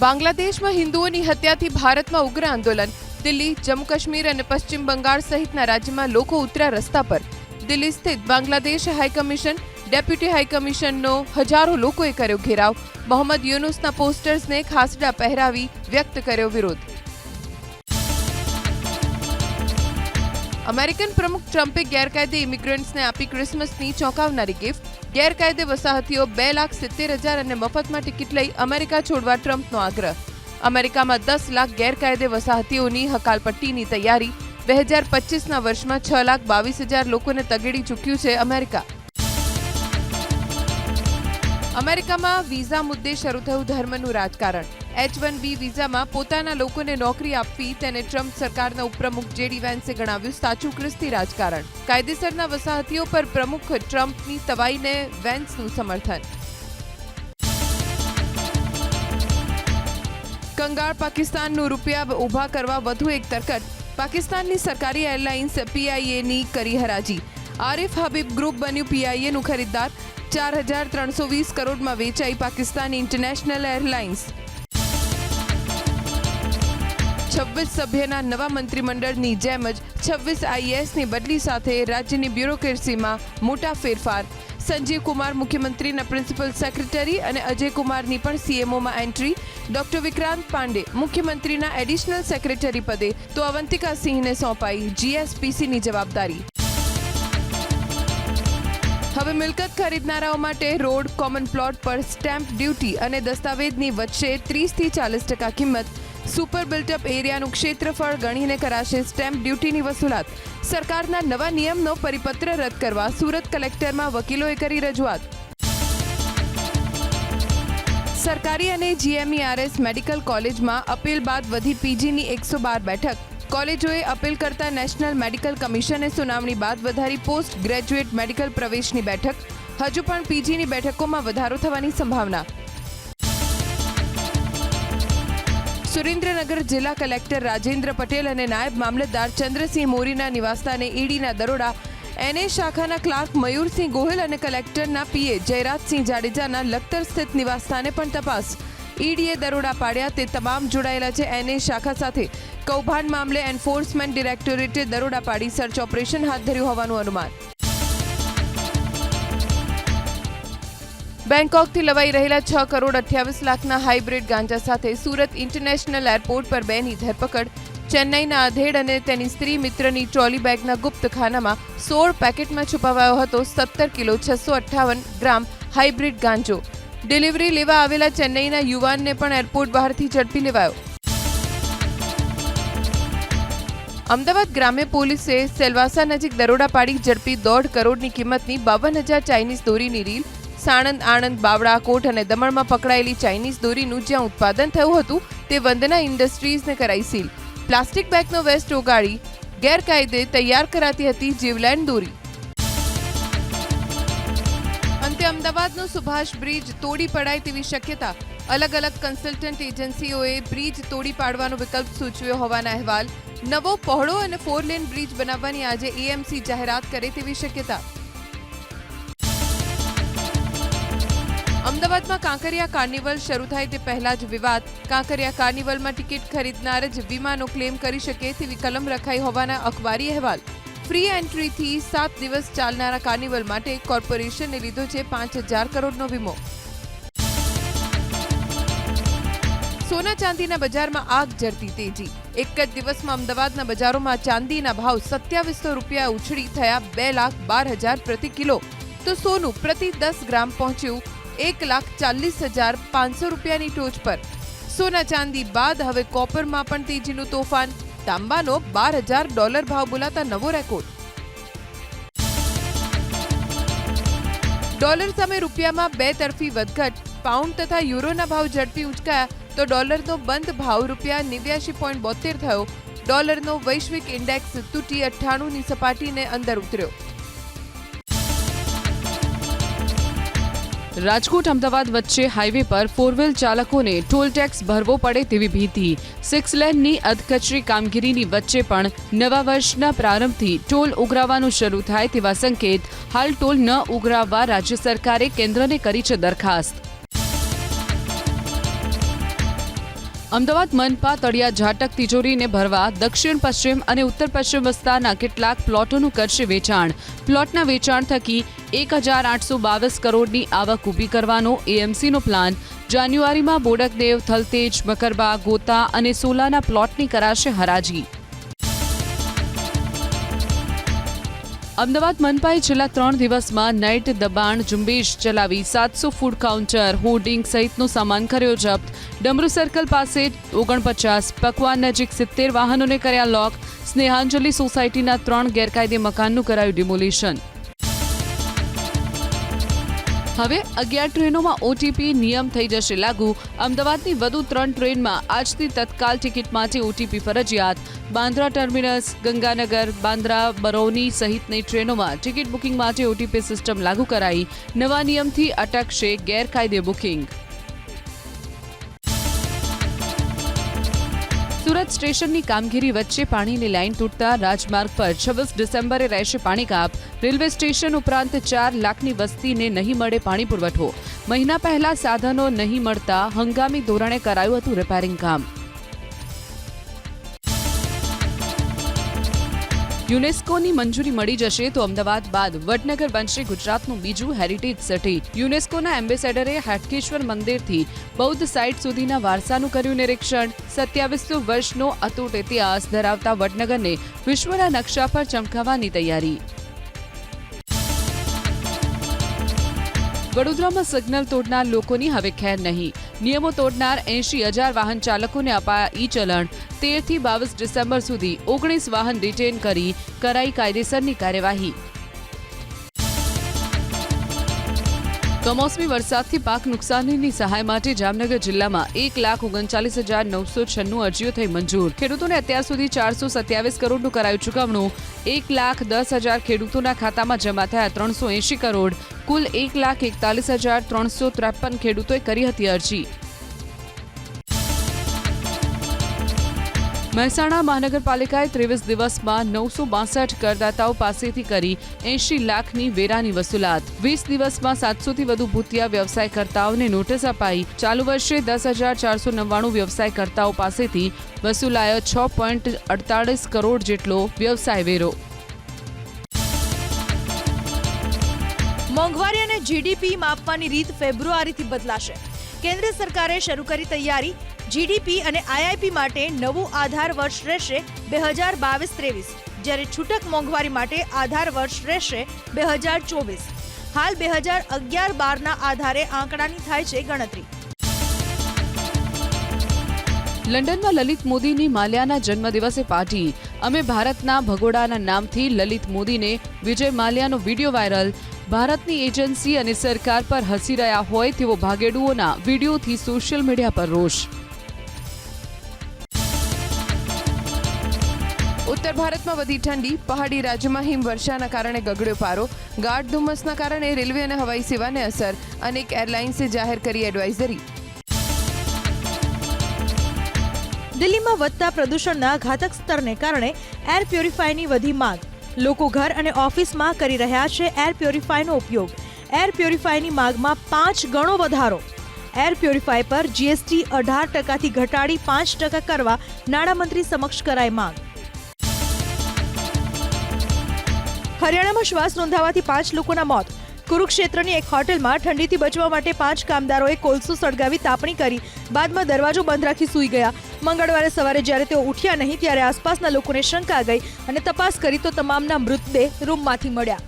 બાંગ્લાદેશમાં હિન્દુઓની હત્યાથી ભારતમાં ઉગ્ર આંદોલન. દિલ્હી જમ્મુ કાશ્મીર અને પશ્ચિમ બંગાળ સહિતના રાજ્યમાં લોકો ઉતર્યા રસ્તા પર. દિલ્હી સ્થિત બાંગ્લાદેશ હાઈકમિશન ડેપ્યુટી હાઈકમિશનનો હજારો લોકોએ કર્યો ઘેરાવ. મોહમ્મદ યુનુસના પોસ્ટર્સને ખાસડા પહેરાવી વ્યક્ત કર્યો વિરોધ. અમેરિકન પ્રમુખ ટ્રમ્પે ગેરકાયદે ઇમિગ્રન્ટ્સને આપી ક્રિસમસની ચોંકાવનારી ગિફ્ટ ગેરકાયદે વસાહતીઓ બે લાખ સિત્તેર હજાર અને મફતમાં ટિકિટ લઈ અમેરિકા છોડવા ટ્રમ્પનો આગ્રહ. અમેરિકામાં દસ લાખ ગેરકાયદે વસાહતીઓની હકાલપટ્ટીની તૈયારી. બે હજાર પચીસના વર્ષમાં છ લાખ બાવીસ હજાર લોકોને તગેડી ચૂક્યું છે અમેરિકા. અમેરિકામાં વિઝા મુદ્દે શરૂ થયું ધર્મનું રાજકારણ. એચ વન બી વિઝામાં પોતાના લોકોને નોકરી આપવી તેને ટ્રમ્પ સરકારના ઉપપ્રમુખ જેડી વેન્સે ગણાવ્યું સાચું ખ્રિસ્તી રાજકારણ. કાયદેસરના વસાહતીઓ પર પ્રમુખ ટ્રમ્પની તવાઈને વેન્સનું સમર્થન. કંગાળ પાકિસ્તાનનું રૂપિયા ઊભા કરવા વધુ એક તરકટ. પાકિસ્તાનની સરકારી એરલાઇન્સ પીઆઈએની કરી હરાજી. આરિફ હબીબ ગ્રુપ બન્યું પીઆઈએનું ખરીદદાર. ચાર હજાર ત્રણસો વીસ કરોડમાં વેચાઈ પાકિસ્તાન ઇન્ટરનેશનલ એરલાઇન્સ. છવ્વીસ સભ્યના નવા મંત્રીમંડળની જેમ જ છવ્વીસ આઈએએસની બદલી સાથે રાજ્યની બ્યુરોક્રેસીમાં મોટા ફેરફાર. સંજીવ કુમાર મુખ્યમંત્રીના પ્રિન્સિપલ સેક્રેટરી અને અજય કુમારની પણ સીએમઓમાં એન્ટ્રી. ડોક્ટર વિક્રાંત પાંડે મુખ્યમંત્રીના એડિશનલ સેક્રેટરી પદે તો અવંતિકા સિંહને સોંપાઈ જીએસપીસીની જવાબદારી. હવે મિલકત ખરીદનારાઓ માટે રોડ કોમન પ્લોટ પર સ્ટેમ્પ ડ્યુટી અને દસ્તાવેજની વચ્ચે ત્રીસથી ચાલીસ ટકા કિંમત સુપર બિલ્ટઅપ એરિયાનું ક્ષેત્રફળ ગણીને કરાશે સ્ટેમ્પ ડ્યુટીની વસૂલાત. સરકારના નવા નિયમનો પરિપત્ર રદ કરવા સુરત કલેક્ટરમાં વકીલોએ કરી રજૂઆત. સરકારી અને જીએમઈઆરએસ મેડિકલ કોલેજમાં અપીલ બાદ વધી પીજીની એકસો બાર બેઠક. કોલેજોએ અપીલ કરતા નેશનલ મેડિકલ કમિશને સુનાવણી બાદ વધારી પોસ્ટ ગ્રેજ્યુએટ મેડિકલ પ્રવેશની બેઠક. હજુ પણ પીજીની બેઠકોમાં વધારો થવાની સંભાવના. સુરેન્દ્રનગર જિલ્લા કલેક્ટર રાજેન્દ્ર પટેલ અને નાયબ મામલતદાર ચંદ્રસિંહ મોરીના નિવાસસ્થાને ઈડીના દરોડા. એનએ શાખાના ક્લાર્ક મયુરસિંહ ગોહિલ અને કલેક્ટરના પીએ જયરાજસિંહ જાડેજાના લખતર સ્થિત નિવાસસ્થાને પણ તપાસ. ઈડીએ દરોડા પાડ્યા તે તમામ જોડાયેલા છે. એનએ શાખા સાથે કૌભાંડ મામલે એન્ફોર્સમેન્ટ ડિરેક્ટોરેટે દરોડા પાડી સર્ચ ઓપરેશન હાથ ધર્યું હોવાનું અનુમાન. બેંકોકથી લવાઈ રહેલા છ કરોડ અઠ્યાવીસ લાખના હાઇબ્રિડ ગાંજા સાથે સુરત ઇન્ટરનેશનલ એરપોર્ટ પર બેની ધરપકડ. ચેન્નઈના અધેડ અને તેની સ્ત્રી મિત્રની ટ્રોલી બેગના ગુપ્ત ખાનામાં સોળ પેકેટમાં છુપાવાયો હતો સત્તર કિલો છસો અઠ્ઠાવન ગ્રામ હાઇબ્રિડ ગાંજો. ડિલિવરી લેવા આવેલા ચેન્નઈના યુવાનને પણ એરપોર્ટ બહારથી ઝડપી લેવાયો. અમદાવાદ ગ્રામ્ય પોલીસે સેલવાસા નજીક દરોડા પાડી ઝડપી દોઢ કરોડની કિંમતની બાવન હજાર ચાઇનીઝ દોરીની રીલ સાણંદ, આણંદ, બાવળા, કોટ અને દમણમાં પકડાયેલી ચાઇનીઝ દોરીનું જ્યાં ઉત્પાદન થયું હતું, તે વંદના ઇન્ડસ્ટ્રીઝને કરાઈ સીલ. પ્લાસ્ટિક બેગનો વેસ્ટ ઓગાળી, ગેરકાયદે તૈયાર કરાતી હતી જીવલેન્ડ દોરી. અંતે અમદાવાદનો સુભાષ બ્રિજ તોડી પડાય તેવી શક્યતા. અલગ અલગ કન્સલ્ટન્ટ એજન્સીઓએ બ્રિજ તોડી પાડવાનો વિકલ્પ સૂચવ્યો હોવાના અહેવાલ. નવો પહોળો અને ફોર લેન બ્રિજ બનાવવાની આજે એએમસી જાહેરાત કરે તેવી શક્યતા. અમદાવાદમાં કાંકરિયા કાર્નિવલ શરૂ થાય તે પહેલા જ વિવાદ. કાંકરિયા કાર્નિવલમાં ટિકિટ ખરીદનાર જ વીમાનો ક્લેમ કરી શકે તેવી કલમ રખાઈ હોવાના અખબારી અહેવાલ. ફ્રી એન્ટ્રીથી સાત દિવસ ચાલનારા કાર્નિવલ માટે કોર્પોરેશને લીધો છે પાંચ હજાર કરોડનો વીમો. સોના ચાંદીના બજારમાં આગ જરતી તેજી. એક જ દિવસમાં અમદાવાદના બજારોમાં ચાંદીના ભાવ સત્યાવીસો રૂપિયા ઉછળી થયા બે લાખ બાર હજાર પ્રતિ કિલો. તો સોનું પ્રતિ દસ ગ્રામ પહોંચ્યું એક લાખ ચાલીસ હજાર પાંચસો રૂપિયાની ટોચ પર. સોના ચાંદી બાદ હવે કોપરમાં પણ તેજીનું તોફાન. તાંબાનો બાર હજાર ડોલર ભાવ બોલાતા નવો રેકોર્ડ. ડોલર સામે રૂપિયામાં બે તરફી વધઘટ. પાઉન્ડ તથા યુરોના ભાવ ઝડપી ઉચકાયા તો ડોલરનો બંધ ભાવ રૂપિયા નેવ્યાશી પોઈન્ટ બોતેર થયો. ડોલરનો વૈશ્વિક ઇન્ડેક્સ તૂટી અઠ્ઠાણુંની સપાટીને અંદર ઉતર્યો. રાજકોટ અમદાવાદ વચ્ચે હાઈવે પર ફોર વ્હીલ ચાલકોને ટોલ ટેક્સ ભરવો પડે તેવી ભીતિ. સિક્સ લેનની અધકચરી કામગીરીની વચ્ચે પણ નવા વર્ષના પ્રારંભથી ટોલ ઉઘરાવવાનું શરૂ થાય તેવા સંકેત. હાલ ટોલ ન ઉઘરાવવા રાજ્ય સરકારે કેન્દ્રને કરી છે દરખાસ્ત. અમદાવાદ મનપા, તળિયા, ઝાટક તિજોરીને ભરવા દક્ષિણ, પશ્ચિમ અને ઉત્તર પશ્ચિમ વિસ્તારના કેટલાક પ્લોટોનું કરશે વેચાણ. પ્લોટના વેચાણ થકી એક હજાર આઠસો બાવીસ કરોડની આવક ઊભી કરવાનો એએમસીનો પ્લાન જાન્યુઆરીમાં બોડકદેવ, થલતેજ, મકરબા, ગોતા અને સોલાના પ્લોટની કરાશે હરાજી. અમદાવાદ મનપાએ છેલ્લા ત્રણ દિવસમાં નાઇટ દબાણ ઝુંબેશ ચલાવી સાતસો ફૂડ કાઉન્ટર, હોર્ડિંગ સહિતનો સામાન કર્યો જપ્ત. ડમરુ સર્કલ પાસે ઓગણપચાસ, પકવાન નજીક સિત્તેર વાહનોને કર્યા લોક. સ્નેહાંજલિ સોસાયટીના ત્રણ ગેરકાયદે મકાનનું કરાયું ડિમોલિશન. હવે અગિયાર ટ્રેનોમાં ઓટીપી નિયમ થઈ જશે લાગુ. અમદાવાદની વધુ ત્રણ ટ્રેનમાં આજથી તત્કાલ ટિકિટ માટે ઓટીપી ફરજિયાત. બાંદ્રા ટર્મિનસ, ગંગાનગર, બાંદ્રા, બરૌની સહિતની ટ્રેનોમાં ટિકિટ બુકિંગ માટે ઓટીપી સિસ્ટમ લાગુ કરાઈ. નવા નિયમથી અટકશે ગેરકાયદે બુકિંગ. સુરત સ્ટેશનની કામગીરી વચ્ચે પાણીની લાઇન તૂટતા રાજમાર્ગ પર છવ્વીસ ડિસેમ્બરે રહેશે પાણી કાપ. રેલવે સ્ટેશન ઉપરાંત ચાર લાખની વસ્તીને નહીં મળે પાણી પુરવઠો. મહિના પહેલા સાધનો નહીં મળતા હંગામી ધોરણે કરાયું હતું રિપેરિંગ કામ. યુનેસ્કોની મંજૂરી મળી જશે તો અમદાવાદ બાદ વડનગર બનશે ગુજરાતનું બીજું હેરિટેજ સિટી યુનેસ્કોના એમ્બેસેડરે હાટકેશ્વર મંદિરથી બૌદ્ધ સાઇટ સુધીના વારસાનું કર્યું નિરીક્ષણ. સત્યાવીસો વર્ષનો અતૂટ ઇતિહાસ ધરાવતા વડનગરને વિશ્વના નકશા પર ચમકાવવાની તૈયારી. વડોદરામાં સિગ્નલ તોડનાર લોકોની હવે ખેર નહીં. નિયમો તોડનાર એંશી હજાર વાહન ચાલકોને અપાયા ઈ ચલણ. તેરથી બાવીસ ડિસેમ્બર સુધી ઓગણીસ વાહન ડિટેન કરી કરાઈ કાયદેસરની કાર્યવાહી. કમોસમી વરસાદથી પાક નુકસાનીની સહાય માટે જામનગર જિલ્લામાં એક લાખ ઓગણચાલીસ હજાર નવસો છન્નું અરજીઓ થઈ મંજૂર. ખેડૂતોને અત્યાર સુધી ચારસો સત્યાવીસ કરોડનું કરાયું ચૂકવણું. એક લાખ દસ હજાર ખેડૂતોના ખાતામાં જમા થયા ત્રણસો એંશી કરોડ. કુલ એક લાખ એકતાલીસ હજાર ત્રણસો ત્રેપન ખેડૂતોએ કરી હતી અરજી. મહેસાણા મહાનગરપાલિકાએ ત્રેવીસ દિવસમાં નવસો બાસઠ કરદાતાઓ પાસેથી કરી એંશી લાખની વેરાની વસૂલાત. વીસ દિવસમાં સાતસોથી વધુ ભૂતિયા વ્યવસાયકર્તાઓને નોટિસ અપાઈ. ચાલુ વર્ષે દસ હજાર ચારસો નવ્વાણું વ્યવસાયકર્તાઓ પાસેથી વસૂલાયો છ પોઈન્ટ અડતાળીસ કરોડ જેટલો વ્યવસાય વેરો. મોંઘવારી અને જીડીપી માપવાની રીત ફેબ્રુઆરીથી બદલાશે. કેન્દ્ર સરકારે શરૂ કરી તૈયારી જીડીપી અને આઈઆઈપી માટે નવું આધાર વર્ષ રહેશે બે હજાર બાવીસ ત્રેવીસ, જ્યારે છૂટક મોંઘવારી માટે આધાર વર્ષ રહેશે બે હજાર ચોવીસ. હાલ બે હજાર અગિયાર બારના આધારે આંકડાની થાય છે ગણતરી. લંડનમાં લલિત મોદીની માલ્યાના જન્મદિવસે પાર્ટી. અમે ભારતના ભગોડાના નામથી લલિત મોદીને વિજય માલ્યાનો વીડિયો વાયરલ ભારતની એજન્સી અને સરકાર પર હસી રહ્યા હોય તેવો ભાગેડુઓના વિડીયોથી સોશિયલ મીડિયા પર રોષ. ઉત્તર ભારતમાં વધી ઠંડી પહાડી રાજ્યમાં હિમવર્ષાના કારણે ગગડ્યો પારો ગાઢ ધુમ્મસના કારણે રેલવે અને હવાઈ સેવાને અસર અનેક એરલાઇન્સે જાહેર કરી એડવાઇઝરી. દિલ્હીમાં વધતા પ્રદૂષણના ઘાતક સ્તરને કારણે એર પ્યોરિફાયરની વધી માંગ. લોકો ઘર અને ઓફિસમાં કરી રહ્યા છે એર પ્યોરિફાયનો ઉપયોગ. એર પ્યોરિફાયની માગમાં પાંચ ગણો વધારો. એર પ્યોરિફાય પર જીએસટી અઢાર ટકાથી ઘટાડી પાંચ ટકા કરવા નાણામંત્રી સમક્ષ કરાઈ માંગ. હરિયાણામાં શ્વાસ નોંધાવાથી પાંચ લોકોના મોત. કુરુક્ષેત્રની એક હોટેલમાં ઠંડીથી બચવા માટે પાંચ કામદારોએ કોલસો સળગાવી તાપણી કરી. બાદમાં દરવાજો બંધ રાખી સૂઈ ગયા. મંગળવારે સવારે જ્યારે તેઓ ઉઠ્યા નહીં, ત્યારે આસપાસના લોકોને શંકા ગઈ અને તપાસ કરી તો તમામના મૃતદેહ રૂમમાંથી મળ્યા.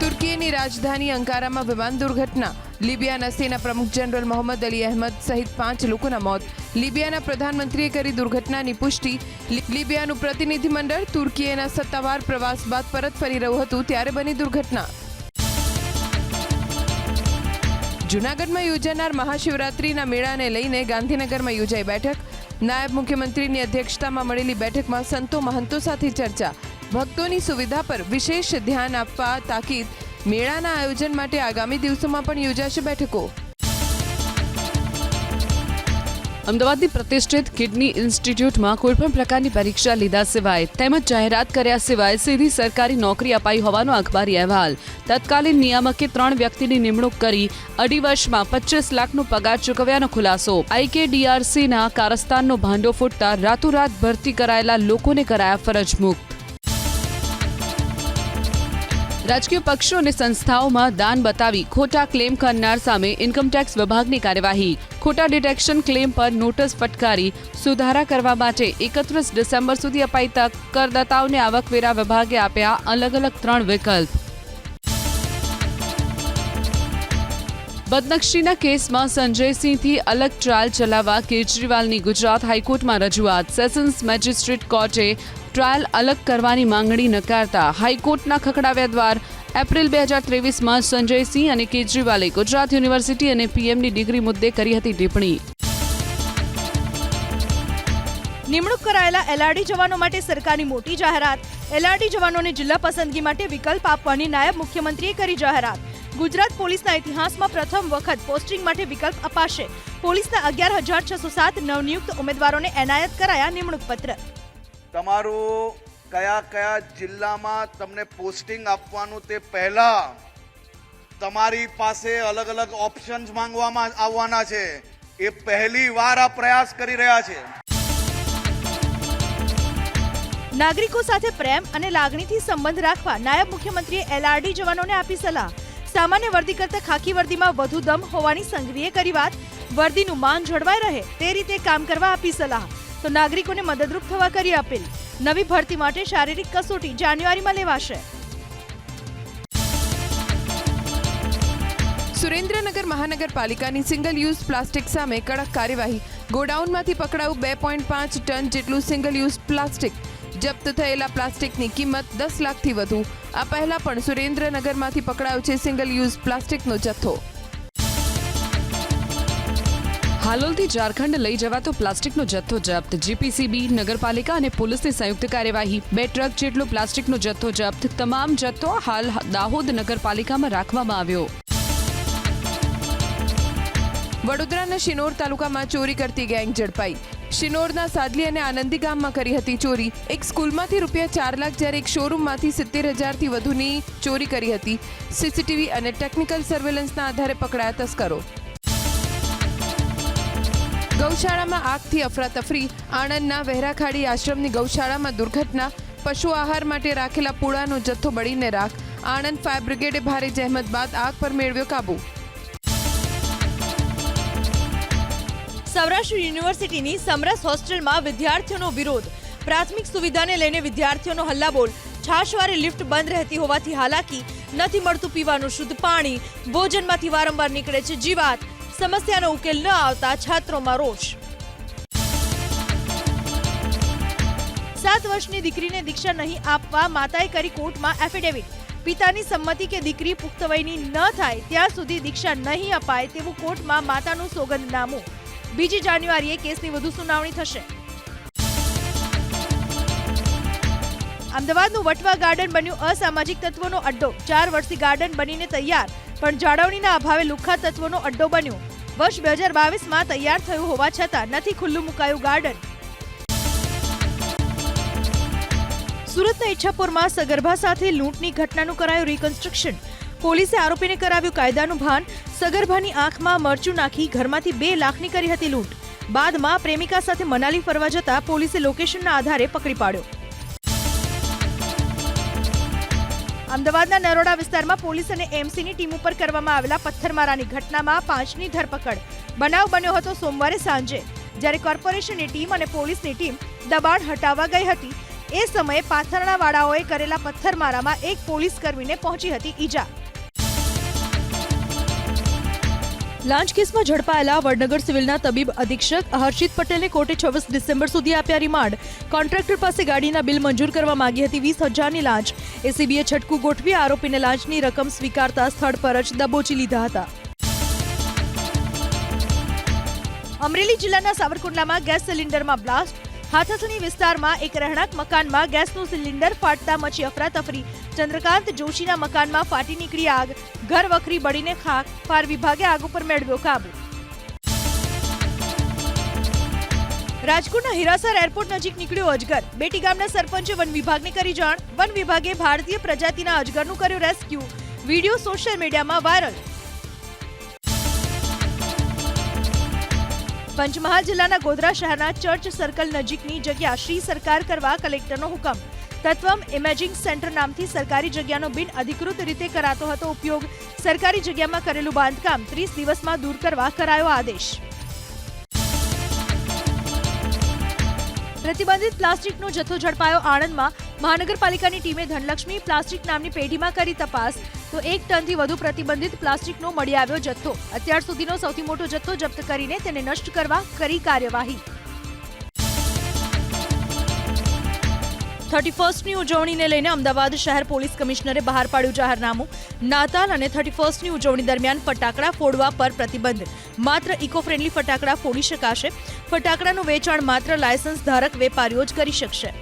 તુર્કીની રાજધાની અંકારામાં વિમાન દુર્ઘટના. લિબિયાના સેના પ્રમુખ જનરલ મોહમ્મદ અલી અહેમદ સહિત પાંચ લોકોના મોત. લિબિયાના પ્રધાનમંત્રીએ કરી દુર્ઘટનાની પુષ્ટિ. લિબિયાનું પ્રતિનિધિમંડળ તુર્કીએના સત્તાવાર પ્રવાસ બાદ પરત ફરી રહ્યું હતું, ત્યારે બની દુર્ઘટના. જૂનાગઢમાં યોજાનાર મહાશિવરાત્રિના મેળાને લઈને ગાંધીનગરમાં યોજાઈ બેઠક. નાયબ મુખ્યમંત્રીની અધ્યક્ષતામાં મળેલી બેઠકમાં સંતો મહંતો સાથે ચર્ચા. ભક્તોની સુવિધા પર વિશેષ ધ્યાન આપવા તાકીદ. મેળાના આયોજન માટે આગામી દિવસોમાં પણ યોજાશે બેઠકો. અમદાવાદની પ્રતિષ્ઠિત કિડની ઇન્સ્ટિટ્યૂટમાં કોઈપણ પ્રકારની પરીક્ષા લીધા સિવાય તેમજ જાહેરાત કર્યા સિવાય સીધી સરકારી નોકરી અપાઈ હોવાનો અખબારી અહેવાલ. તત્કાલીન નિયામકે ત્રણ વ્યક્તિની નિમણૂક કરી અઢી વર્ષમાં પચીસ લાખનો પગાર ચૂકવ્યાનો ખુલાસો. આઈકેડીઆરસીના કારસ્તાનનો ભાંડો ફૂટતા રાતોરાત ભરતી કરાયેલા લોકોને કરાયા ફરજ મુક્ત રાજકીય પક્ષો અને સંસ્થાઓમાં દાન બતાવી ખોટા ક્લેમ કરનાર સામે ઇન્કમટેક્સ વિભાગની કાર્યવાહી. ખોટા ડિટેક્શન ક્લેમ પર નોટિસ ફટકારી સુધારા કરવા માટે એકત્રીસ ડિસેમ્બર સુધી અપાઈ તક. કરદાતાઓને આવકવેરા વિભાગે આપ્યા અલગ અલગ ત્રણ વિકલ્પ. બદનક્ષીના કેસમાં સંજયસિંહથી અલગ ટ્રાયલ ચલાવવા કેજરીવાલની ગુજરાત હાઈકોર્ટમાં રજૂઆત. સેશન્સ મેજિસ્ટ્રેટ કોર્ટે ટ્રાયલ અલગ કરવાની માંગણી નકારતા હાઈકોર્ટના ખખડાવ્યા દ્વાર. એપ્રિલ બે હજાર ત્રેવીસમાં સંજયસિંહ અને કેજરીવાલે ગુજરાત યુનિવર્સિટી અને પીએમની ડિગ્રી મુદ્દે કરી હતી ટિપ્પણી. નિમણૂક કરાયેલા એલઆરડી જવાનો માટે સરકારની મોટી જાહેરાત. એલઆરડી જવાનોને જિલ્લા પસંદગી માટે વિકલ્પ આપવાની નાયબ મુખ્યમંત્રીએ કરી જાહેરાત. ગુજરાત પોલીસના ઇતિહાસમાં પ્રથમ વખત પોસ્ટિંગ માટે વિકલ્પ અપાશે. પોલીસના અગિયાર હજાર છસો સાત નવનિયુક્ત ઉમેદવારોને એનાયત કરાયા નિમણૂક પત્ર. તમારું કયા કયા જિલ્લામાં તમને પોસ્ટિંગ આપવાનું તે પહેલાં તમારી પાસે અલગ અલગ ઓપ્શન્સ માંગવામાં આવવાના છે. એ પહેલી વાર આ પ્રયાસ કરી રહ્યા છે. નાગરિકો સાથે પ્રેમ અને લાગણીથી સંબંધ રાખવા નાયબ મુખ્યમંત્રીએ એલઆરડી જવાનોને આપી સલાહ. સામાન્ય વર્દી કરતા ખાકી વર્દીમાં વધુ દમ હોવાની સંઘવીએ કરી વાત. વર્દીનું માન જળવાઈ રહે તે રીતે કામ કરવા આપી સલાહ. તો નાગરિકોને મદદરૂપ થવા કરી અપીલ. નવી ભરતી માટે શારીરિક કસોટી જાન્યુઆરીમાં લેવાશે. સુરેન્દ્રનગર મહાનગરપાલિકાની સિંગલ યુઝ પ્લાસ્ટિક સામે કડક કાર્યવાહી. ગોડાઉનમાંથી પકડાયું બે પોઈન્ટ પાંચ ટન જેટલું સિંગલ યુઝ પ્લાસ્ટિક જપ્ત થયેલા પ્લાસ્ટિકની કિંમત દસ લાખથી વધુ. આ પહેલા પણ સુરેન્દ્રનગરમાંથી પકડાયો છે સિંગલ યુઝ પ્લાસ્ટિકનો જથ્થો. હાલોલથી ઝારખંડ લઈ જવાતો પ્લાસ્ટિકનો જથ્થો જપ્ત. જીપીસીબી, નગરપાલિકા અને પોલીસની સંયુક્ત કાર્યવાહી. બે ટ્રક જેટલો પ્લાસ્ટિકનો જથ્થો જપ્ત. તમામ જથ્થો હાલ દાહોદ નગરપાલિકામાં રાખવામાં આવ્યો. વડોદરાના શિનોર તાલુકામાં ચોરી કરતી ગેંગ ઝડપાઈ. શિનોરના સાદલી અને આનંદી ગામમાં કરી હતી ચોરી. એક સ્કૂલમાંથી રૂપિયા ચાર લાખ જ્યારે એક શોરૂમમાંથી સિત્તેર હજારથી વધુની ચોરી કરી હતી. સીસીટીવી અને ટેકનિકલ સર્વેલન્સના આધારે પકડાયા તસ્કરો. ગૌશાળામાં આગથી અફરાતફરી. આણંદના વહેરાખાડી આશ્રમની ગૌશાળામાં દુર્ઘટના. પશુ આહાર માટે રાખેલા પૂળાનો જથ્થો બળીને રાખ. આણંદ ફાયર બ્રિગેડે ભારે જહેમત બાદ આગ પર મેળવ્યો કાબુ. સૌરાષ્ટ્ર યુનિવર્સિટીની સમરસ હોસ્ટેલમાં વિદ્યાર્થીઓનો વિરોધ. પ્રાથમિક સુવિધાને લઈને વિદ્યાર્થીઓનો હલ્લાબોલ. છાશવારે લિફ્ટ બંધ રહેતી હોવાથી હાલાકી. નથી મળતું પીવાનું શુદ્ધ પાણી. ભોજનમાંથી વારંવાર નીકળે છે જીવાત. સમસ્યાનો ઉકેલ ન આવતા છાત્રોમાં રોષ. સાત વર્ષની દીકરીને દીક્ષા નહીં આપવા માતાએ કરી કોર્ટમાં એફિડેવિટ પિતાની સંમતિ કે દીકરી પુખ્ત વયની ન થાય ત્યાં સુધી દીક્ષા નહીં અપાય તેવું કોર્ટમાં માતાનું સોગંદનામું. બીજી જાન્યુઆરીએ કેસની વધુ સુનાવણી થશે. અમદાવાદનું વટવા ગાર્ડન બન્યું અસામાજિક તત્વોનો અડ્ડો. ચાર વર્ષથી ગાર્ડન બનીને તૈયાર, પણ જાળવણીના અભાવે લુખ્ખા તત્વોનો અડ્ડો બન્યો. વર્ષ બે હજાર બાવીસમાં તૈયાર થયું હોવા છતાં નથી ખુલ્લું મુકાયું ગાર્ડન. સુરતના ઈચ્છાપુરમાં સગર્ભા સાથે લૂંટની ઘટનાનું કરાયું રિકન્સ્ટ્રક્શન પોલીસે આરોપીને કરાવ્યું કાયદાનું ભાન. સગર્ભાની આંખમાં મરચું નાખી ઘરમાંથી બે લાખની કરી હતી લૂંટ. બાદમાં પ્રેમિકા સાથે મનાલી ફરવા જતા પોલીસે લોકેશનના આધારે પકડી પાડ્યો. અમદાવાદના નરોડા વિસ્તારમાં પોલીસ અને એમસીની ટીમ ઉપર કરવામાં આવેલા પથ્થરમારાની ઘટનામાં પાંચની ધરપકડ બનાવ બન્યો હતો સોમવારે સાંજે. જ્યારે કોર્પોરેશનની ટીમ અને પોલીસની ટીમ દબાણ હટાવવા ગઈ હતી. એ સમયે પાથરણાવાળાઓએ કરેલા પથ્થરમારામાં એક પોલીસ કર્મીને પહોંચી હતી ઈજા. લાંચ કેસમાં ઝડપાયેલા વડનગર સિવિલના તબીબ અધિક્ષક હર્ષિત પટેલને કોર્ટે છવ્વીસ ડિસેમ્બર સુધી આપ્યા રિમાન્ડ. કોન્ટ્રાક્ટર પાસે ગાડીના બિલ મંજૂર કરવા માંગી હતી, વીસ હજારની લાંચ. એસીબીએ છટકું ગોઠવી આરોપીને લાંચની રકમ સ્વીકારતા સ્થળ પર જ દબોચી લીધા હતા. અમરેલી જિલ્લાના સાવરકુંડલામાં ગેસ સિલિન્ડરમાં બ્લાસ્ટ. હાથસણી વિસ્તારમાં એક રહેણાંક મકાનમાં ગેસનું સિલિન્ડર ફાટતા મચી અફરાતફરી ચંદ્રકાંત જોશીના મકાનમાં ફાટી નીકળી આગ. ઘર વખરી બળીને ખાક ફાર વિભાગે આગ ઉપર મેળવ્યો કાબુ. રાજકોટના હિરાસર એરપોર્ટ નજીક નીકળ્યો અજગર. બેટી ગામના સરપંચે વન વિભાગને કરી જાણ. વન વિભાગે ભારતીય પ્રજાતિના અજગરનું કર્યું રેસ્ક્યુ. વીડિયો સોશિયલ મીડિયામાં વાયરલ. પંચમહાલ જિલ્લાના ગોધરા શહેરના ચર્ચ સર્કલ નજીકની જગ્યા શ્રી સરકાર કરવા કલેક્ટરનો હુકમ. તત્વમ ઇમેજિંગ સેન્ટર નામથી સરકારી જગ્યાનો બિન અધિકૃત રીતે કરાતો હતો ઉપયોગ. સરકારી જગ્યામાં કરેલું બાંધકામ ત્રીસ દિવસમાં દૂર કરવા કરાયો આદેશ. પ્રતિબંધિત પ્લાસ્ટિકનો જથ્થો ઝડપાયો આણંદમાં. મહાનગરપાલિકાની ટીમે ધનલક્ષ્મી પ્લાસ્ટિક નામની પેઢીમાં કરી તપાસ. તો એક ટનથી વધુ પ્રતિબંધિત પ્લાસ્ટિકનો મળી આવ્યો જથ્થો. અત્યાર સુધીનો સૌથી મોટો જથ્થો જપ્ત કરીને તેને નષ્ટ કરવા કરી કાર્યવાહી. થર્ટી ફર્સ્ટની ઉજવણીને લઈને અમદાવાદ શહેર પોલીસ કમિશનરે બહાર પાડ્યું જાહેરનામું. નાતાલ અને થર્ટી ફર્સ્ટની ઉજવણી દરમિયાન ફટાકડા ફોડવા પર પ્રતિબંધ. માત્ર ઇકો ફ્રેન્ડલી ફટાકડા ફોડી શકાશે. ફટાકડાનું વેચાણ માત્ર લાયસન્સ ધારક વેપારીઓ જ કરી શકશે.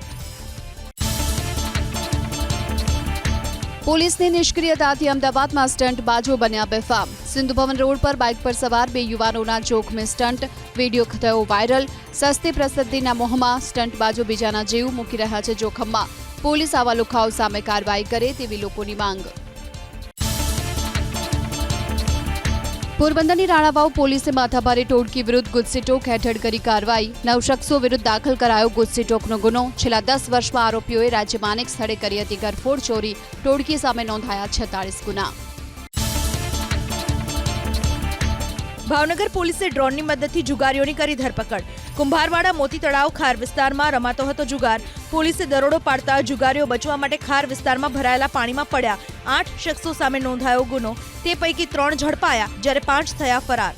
પોલીસની નિષ્ક્રિયતાથી અમદાવાદમાં સ્ટન્ટ બાજુ બન્યા બેફામ. સિંધુભવન રોડ પર બાઇક પર સવાર બે યુવાનોના જોખમે સ્ટન્ટ. વીડિયો થયો વાયરલ. સસ્તી પ્રસિદ્ધિના મોહમાં સ્ટન્ટ બાજુ બીજાના જીવ મૂકી રહ્યા છે જોખમમાં. પોલીસ આવા લુખાઓ સામે કાર્યવાહી કરે તેવી લોકોની માંગ. પોરબંદરની રાણાવાવ પોલીસે માથાભારે ટોળકી વિરુદ્ધ ગુજસીટોક હેઠળ કરી કાર્યવાહી. નવ શખ્સો વિરુદ્ધ દાખલ કરાયો ગુજસીટોકનો ગુનો. છેલ્લા દસ વર્ષમાં આરોપીઓએ રાજ્યમાં અનેક સ્થળે કરી હતી ઘરફોડ ચોરી. ટોળકી સામે નોંધાયા છેતાળીસ ગુના. ભાવનગર પોલીસે ડ્રોનની મદદથી જુગારીઓની કરી ધરપકડ. કુંભારવાડા મોતી તળાવ ખાર વિસ્તારમાં રમાતો હતો જુગાર. પોલીસે દરોડો પાડતા જુગારીઓ બચવા માટે ખાર વિસ્તારમાં ભરાયેલા પાણીમાં પડ્યા. આઠ શખ્સો સામે નોંધાયો ગુનો. તે પૈકી ત્રણ ઝડપાયા, જ્યારે પાંચ થયા ફરાર.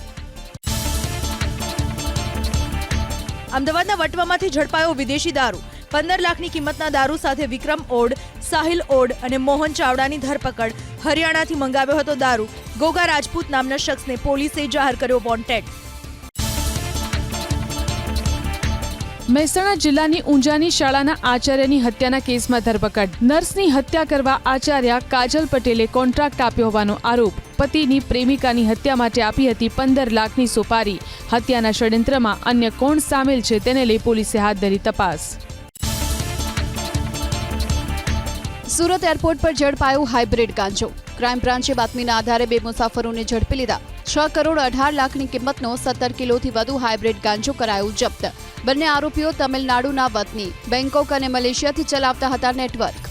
અમદાવાદના વટવામાંથી ઝડપાયો વિદેશી દારૂ. પંદર લાખની કિંમતના દારૂ સાથે વિક્રમ ઓડ, સાહિલ ઓડ અને મોહન ચાવડાની ધરપકડ. હરિયાણાથી મંગાવ્યો હતો દારૂ. ગોગા રાજપૂત નામના શખ્સને પોલીસે જાહેર કર્યો વોન્ટેડ. મહેસાણા જિલ્લાની ઊંઝાની શાળાના આચાર્યની હત્યાના કેસમાં ધરપકડ. નર્સની હત્યા કરવા આચાર્ય કાજલ પટેલે કોન્ટ્રાક્ટ આપ્યો હોવાનો આરોપ. પતિની પ્રેમિકાની હત્યા માટે આપી હતી પંદર લાખની સોપારી. હત્યાના ષડયંત્રમાં અન્ય કોણ સામેલ છે તેને લઈ પોલીસે હાથ ધરી તપાસ. સુરત એરપોર્ટ પર ઝડપાયો હાઇબ્રિડ ગાંજો. ક્રાઇમ બ્રાન્ચે બાતમીના આધારે બે મુસાફરોને ઝડપી લીધા. છ કરોડ અઢાર લાખની કિંમતનો સત્તર કિલોથી વધુ હાઇબ્રિડ ગાંજો કરાયો જપ્ત. બંને આરોપીઓ તમિલનાડુના વતની, બેંકોક અને મલેશિયાથી ચલાવતા હતા નેટવર્ક.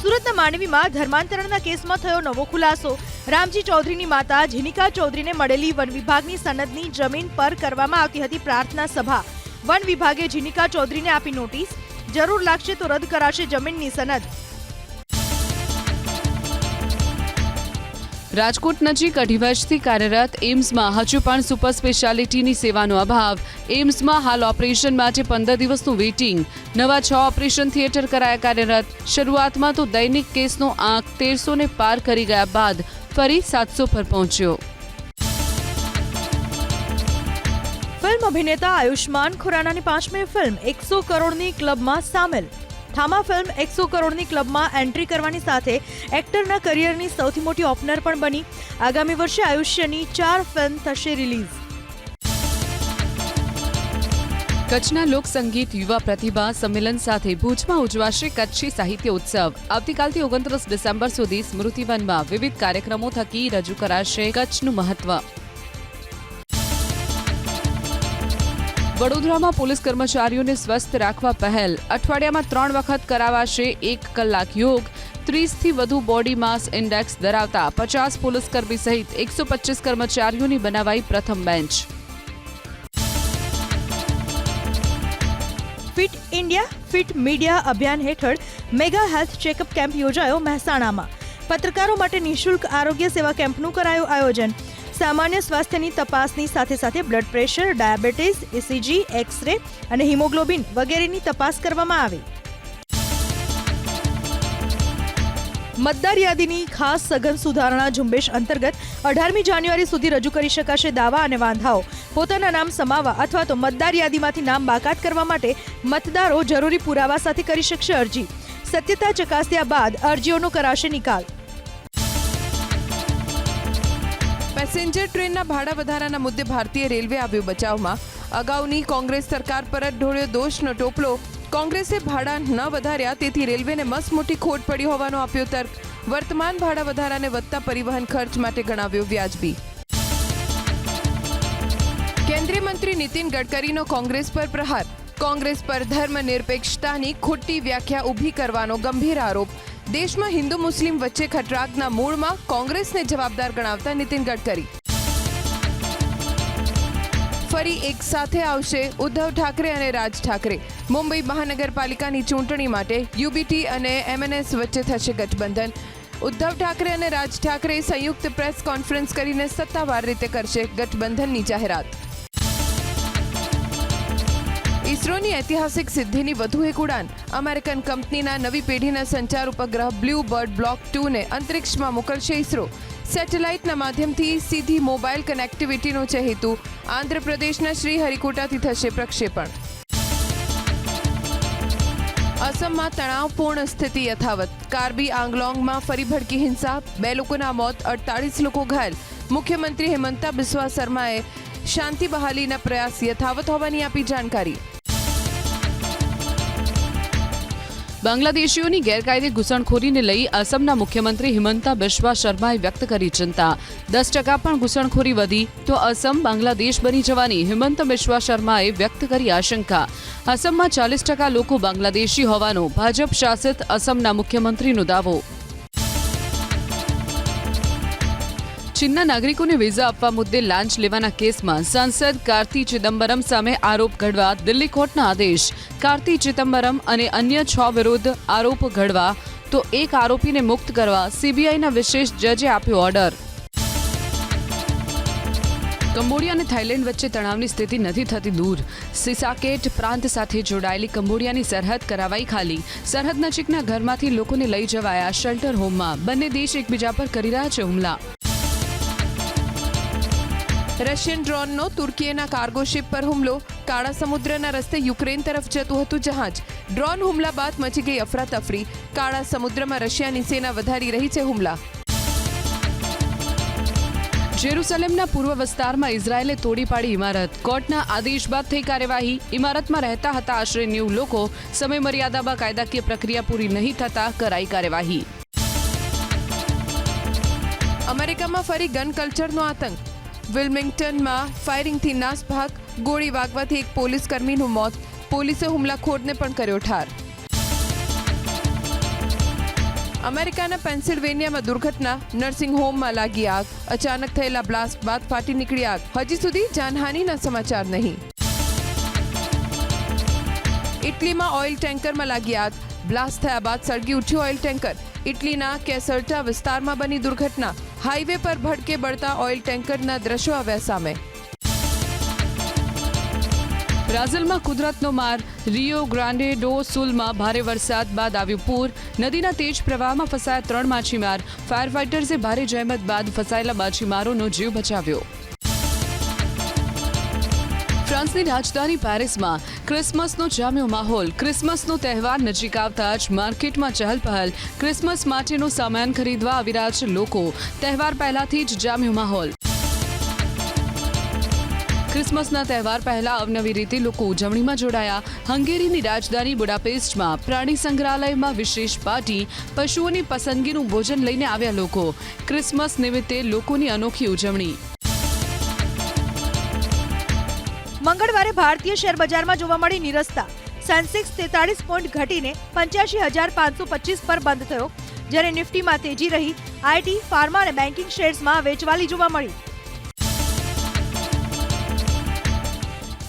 સુરતના માંડવીમાં ધર્માંતરણના કેસમાં થયો નવો ખુલાસો. રામજી ચૌધરીની માતા જીનિકા ચૌધરીને મળેલી વન વિભાગની સનદની જમીન પર કરવામાં આવતી હતી પ્રાર્થના સભા. વન વિભાગે જીનિકા ચૌધરીને આપી નોટિસ. જરૂર લાગશે તો રદ કરાશે જમીનની સનદ. રાજકોટ નજીક અઢી વર્ષથી કાર્યરત એમ્સમાં હજુ પણ સુપર સ્પેશિયાલિટીની સેવાનો અભાવ. એમ્સમાં હાલ ઓપરેશન માટે પંદર દિવસનું વેઇટિંગ. નવા છ ઓપરેશન થિયેટર કરાયા કાર્યરત. શરૂઆતમાં તો દૈનિક કેસનો આંક તેરસોને પાર કરી ગયા બાદ ફરી સાતસો પર પહોંચ્યો. ફિલ્મ અભિનેતા આયુષ્માન ખુરાનાની પાંચમી ફિલ્મ એકસો કરોડની ક્લબમાં સામેલ. થામા ફિલ્મ એકસો કરોડની ક્લબમાં એન્ટ્રી કરવાની સાથે એક્ટરના કરિયરની સૌથી મોટી ઓપનર પણ બની. આગામી વર્ષે આયુષ્યની ચાર ફિલ્મ થશે રિલીઝ. કચ્છના લોક સંગીત યુવા પ્રતિભા સંમેલન સાથે ભુજમાં ઉજવાશે કચ્છી સાહિત્ય ઉત્સવ. આવતીકાલથી ઓગણત્રીસ ડિસેમ્બર સુધી સ્મૃતિવનમાં વિવિધ કાર્યક્રમો થકી રજૂ કરાશે કચ્છનું મહત્વ. વડોદરામાં પોલીસ કર્મચારીઓને સ્વસ્થ રાખવા પહેલ. અઠવાડિયામાં ત્રણ વખત કરાવાશે એક કલાક યોગ. ત્રીસથી વધુ બોડી માસ ઇન્ડેક્સ ધરાવતા પચાસ પોલીસકર્મી સહિત એકસો પચીસ કર્મચારીઓની બનાવાઈ પ્રથમ bench. Fit India, fit media અભિયાન હેઠળ મેગા હેલ્થ ચેકઅપ કેમ્પ યોજાયો મહેસાણામાં. પત્રકારો માટે નિઃશુલ્ક આરોગ્ય સેવા કેમ્પનું કરાયું આયોજન. સામાન્ય સ્વાસ્થ્યની તપાસની સાથે સાથે blood pressure, diabetes ECG X ray અને હિમોગ્લોબિન વગેરેની તપાસ કરવામાં આવી. મતદાર યાદીની ખાસ સઘન સુધારણા ઝુંબેશ અંતર્ગત અઢારમી જાન્યુઆરી સુધી રજૂ કરી શકાશે દાવા અને વાંધાઓ. પોતાના નામ સમાવવા અથવા તો મતદાર યાદીમાંથી નામ બાકાત કરવા માટે મતદારો જરૂરી પુરાવા સાથે કરી શકશે અરજી. સત્યતા ચકાસ્યા બાદ અરજીઓનો કરાશે નિકાલ. પેસેન્જર ટ્રેનના ભાડા વધારાના મુદ્દે ભારતીય રેલવે આવ્યો બચાવમાં. અગાઉની કોંગ્રેસ સરકાર પર જ ઢોળ્યો દોષનો ટોપલો. કોંગ્રેસે ભાડા ન વધાર્યા, તેથી રેલવેને મસ્ત મોટી ખોટ પડી હોવાનો આપ્યો તર્ક. વર્તમાન ભાડા વધારાને વધતા પરિવહન ખર્ચ માટે ગણાવ્યો વ્યાજબી. કેન્દ્રીય મંત્રી નીતિન ગડકરીનો કોંગ્રેસ પર પ્રહાર. કોંગ્રેસ પર ધર્મનિરપેક્ષતાની ખોટી વ્યાખ્યા ઊભી કરવાનો ગંભીર આરોપ. દેશમાં હિન્દુ મુસ્લિમ વચ્ચે ખટરાગના મૂળમાં કોંગ્રેસને જવાબદાર ગણાવતા નીતિન ગડકરી. ફરી એક સાથે આવશે ઉદ્ધવ ઠાકરે અને રાજ ઠાકરે. મુંબઈ મહાનગરપાલિકાની ચૂંટણી માટે યુબીટી અને એમએનએસ વચ્ચે થશે ગઠબંધન. ઉદ્ધવ ઠાકરે અને રાજ ઠાકરે સંયુક્ત પ્રેસ કોન્ફરન્સ કરીને સત્તાવાર રીતે કરશે ગઠબંધનની જાહેરાત. ઇસરોની ઐતિહાસિક સિદ્ધિની વધુ એક ઉડાન. અમેરિકન કંપનીના નવી પેઢીના સંચાર ઉપગ્રહ બ્લુ બર્ડ બ્લોક ટુને અંતરિક્ષમાં મોકલશે ઇસરો. સેટેલાઇટના માધ્યમથી સીધી મોબાઈલ કનેક્ટિવિટીનો છે હેતુ. આંધ્રપ્રદેશના શ્રીહરિકોટાથી થશે પ્રક્ષેપણ. અસમમાં તણાવપૂર્ણ સ્થિતિ યથાવત. કાર્બી આંગલોંગમાં ફરી ભડકી હિંસા. બે લોકોના મોત, અડતાળીસ લોકો ઘાયલ. મુખ્યમંત્રી હેમંતા બિસ્વા શર્માએ શાંતિ બહાલીના પ્રયાસ યથાવત હોવાની આપી જાણકારી. બાંગ્લાદેશીઓની ગેરકાયદે ઘૂસણખોરીને લઈ અસમના મુખ્યમંત્રી હિમંતા બિશ્વા શર્માએ વ્યક્ત કરી ચિંતા. દસ ટકા પણ ઘૂસણખોરી વધી તો અસમ બાંગ્લાદેશ બની જવાની હિમંત બિશ્વા શર્માએ વ્યક્ત કરી આશંકા. અસમમાં ચાલીસ ટકા લોકો બાંગ્લાદેશી હોવાનો ભાજપ શાસિત અસમના મુખ્યમંત્રીનો દાવો. ચીનના નાગરિકોને વિઝા આપવા મુદ્દે લાંચ લેવાના કેસમાં સાંસદ કાર્તિ ચિદમ્બરમ સામે આરોપ ઘડવા દિલ્હી કોર્ટના આદેશ. કાર્તિ ચિદમ્બરમ અને અન્ય છ વિરુદ્ધ આરોપ ઘડવા, તો એક આરોપીને મુક્ત કરવા સીબીઆઈના વિશેષ જજે આપ્યો ઓર્ડર. કંબોડિયા અને થાઇલેન્ડ વચ્ચે તણાવની સ્થિતિ નથી થતી દૂર. સિસાકેટ પ્રાંત સાથે જોડાયેલી કંબોડિયાની સરહદ કરાવાઈ ખાલી. સરહદ નજીકના ઘરમાંથી લોકોને લઈ જવાયા શેલ્ટર હોમમાં. બંને દેશ એકબીજા પર કરી રહ્યા છે હુમલા. રશિયન ડ્રોનનો તુર્કીએના કાર્ગો શિપ પર હુમલો. કાળા સમુદ્રના રસ્તે યુક્રેન તરફ જતું હતું જહાજ. ડ્રોન હુમલા બાદ મચી ગઈ અફરાતફરી. કાળા સમુદ્રમાં રશિયાની સેના વધારી રહી છે હુમલા. જેરુસલેમના પૂર્વ વિસ્તારમાં ઇઝરાયેલે તોડી પાડી ઇમારત. કોર્ટના આદેશ બાદ થઈ કાર્યવાહી. ઇમારતમાં રહેતા હતા આશરે નેવું લોકો. સમય મર્યાદામાં કાયદાકીય પ્રક્રિયા પૂરી નહીં થતા કરાઈ કાર્યવાહી. અમેરિકામાં ફરી ગન કલ્ચરનો આતંક. વિલ્મિંગ્ટનમાં ફાયરિંગથી નાસભાગ ગોળી વાગવાથી એક પોલીસ કર્મીનું મોત. પોલીસે હુમલાખોરને પણ કર્યો ઠાર. અમેરિકાના પેન્સિલ્વેનિયામાં દુર્ઘટના. નર્સિંગ હોમમાં લાગી આગ. અચાનક થયેલા બ્લાસ્ટ બાદ ફાટી નીકળી આગ. હજી સુધી જાનહાનિના સમાચાર નહીં. ઇટલીમાં ઓઇલ ટેન્કરમાં લાગી આગ. બ્લાસ્ટ થયા બાદ સળગી ઉઠ્યું ઓઇલ ટેન્કર. ઇટલીના કેસર્ટા વિસ્તારમાં બની દુર્ઘટના. હાઈવે પર ભડકે બળતા ઓઇલ ટેન્કરના દ્રશ્યો આવ્યા સામે. બ્રાઝિલમાં કુદરતનો માર. રિયો ગ્રાન્ડે ડો સુલમાં ભારે વરસાદ બાદ આવ્યું પૂર. નદીના તેજ પ્રવાહમાં ફસાયા ત્રણ માછીમાર. ફાયર ફાઇટર્સે ભારે જહેમત બાદ ફસાયેલા માછીમારોનો જીવ બચાવ્યો. ફ્રાન્સની રાજધાની પેરિસમાં ક્રિસમસનો જામ્યો માહોલ. ક્રિસમસનો તહેવાર નજીક આવતા જ માર્કેટમાં ચહલપહલ. ક્રિસમસ માટેનો સામાન ખરીદવા આવી રહ્યા છે લોકો. તહેવાર પહેલાથી જ જામ્યો માહોલ. ક્રિસમસના તહેવાર પહેલા અવનવી રીતે લોકો ઉજવણીમાં જોડાયા. હંગેરીની રાજધાની બુડાપેસ્ટમાં પ્રાણી સંગ્રહાલયમાં વિશેષ પાર્ટી. પશુઓની પસંદગીનું ભોજન લઈને આવ્યા લોકો. ક્રિસમસ નિમિત્તે લોકોની અનોખી ઉજવણી. મંગળવારે ભારતીય શેર બજારમાં જોવા મળી નિરસ્તા. સેન્સેક્સ તેતાળીસ પોઈન્ટ ઘટીને પંચ્યાસી હજાર પાંચસો પચીસ પર બંધ થયો, જ્યારે નિફ્ટીમાં તેજી રહી. આઈટી, ફાર્મા અને બેન્કિંગ શેર્સમાં વેચવાલી જોવા મળી.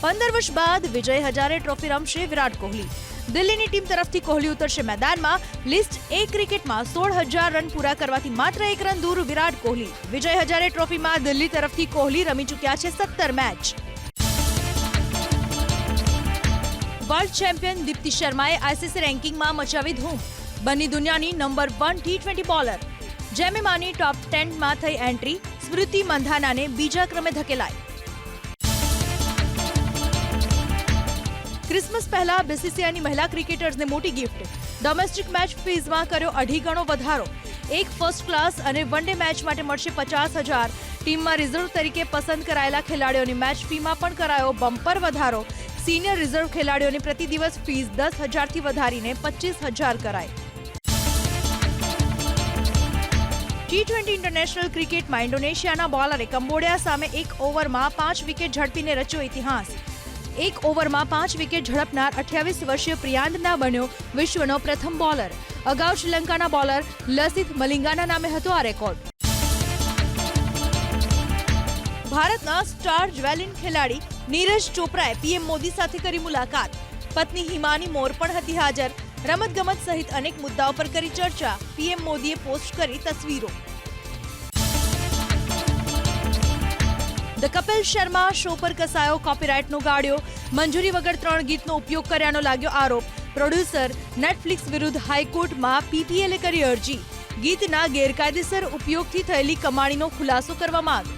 પંદર વર્ષ બાદ વિજય હજારે ટ્રોફી રમશે વિરાટ કોહલી. દિલ્હીની ટીમ તરફથી કોહલી ઉતરશે મેદાનમાં. લિસ્ટ એ ક્રિકેટમાં સોળ હજાર રન પૂરા કરવાથી માત્ર એક રન દૂર વિરાટ કોહલી. વિજય હજારે ટ્રોફીમાં દિલ્હી તરફથી કોહલી રમી ચૂક્યા છે સત્તર મેચ. વર્લ્ડ ચેમ્પિયન દીપ્તિ શર્માએ આઈસીસી રેન્કિંગમાં મચાવી ધૂમ. બની દુનિયાની number one T twenty bowler જેમેમાની top ટેનમાં થઈ એન્ટ્રી સ્મૃતિ મંધાનાને બીજા ક્રમે ધકેલાઈ. ક્રિસમસ પહેલા બીસીસીઆઈની મહિલા ક્રિકેટર્સને મોટી ગિફ્ટ ડોમેસ્ટિક મેચ ફીઝમાં કર્યો અઢી ગણો વધારો. એક ફર્સ્ટ ક્લાસ અને વન ડે મેચ માટે મળશે પચાસ હજાર. ટીમમાં રિઝર્વ તરીકે પસંદ કરાયેલા ખેલાડીઓની મેચ ફીમાં પણ કરાયો બમ્પર વધારો. સિનિયર રિઝર્વ ખેલાડીઓની પ્રતિ દિવસ ફીસ દસ હજારથી વધારીને પચીસ હજાર કરાઈ. ટી ટ્વેન્ટી ઇન્ટરનેશનલ ક્રિકેટમાં ઇન્ડોનેશિયાના બોલરે કંબોડિયા સામે એક ઓવરમાં પાંચ વિકેટ ઝડપીને રચ્યો ઇતિહાસ. એક ઓવરમાં પાંચ વિકેટ ઝડપનાર અઠ્યાવીસ વર્ષીય પ્રિયાંદના બન્યો વિશ્વનો પ્રથમ બોલર. અગાઉ શ્રીલંકાના બોલર લસિત મલિંગાના નામે હતો આ રેકોર્ડ. ભારતના સ્ટાર જ્વેલિન ખેલાડી નીરજ ચોપરાએ પીએમ મોદી સાથે કરી મુલાકાત. પત્ની હિમાની મોર પણ હતી હાજર. રમતગમત સહિત અનેક મુદ્દાઓ પર કરી ચર્ચા. પીએમ મોદીએ પોસ્ટ કરી તસવીરો. ધ કપિલ શર્મા શો પર કસાયો કોપીરાઇટનો ગાળ્યો. મંજૂરી વગર ત્રણ ગીતનો ઉપયોગ કર્યાનો લાગ્યો આરોપ. પ્રોડ્યુસર નેટફ્લિક્સ વિરુદ્ધ હાઈકોર્ટમાં પીટીએલે કરી અરજી. ગીતના ગેરકાયદેસર ઉપયોગથી થયેલી કમાણીનો ખુલાસો કરવા માંગ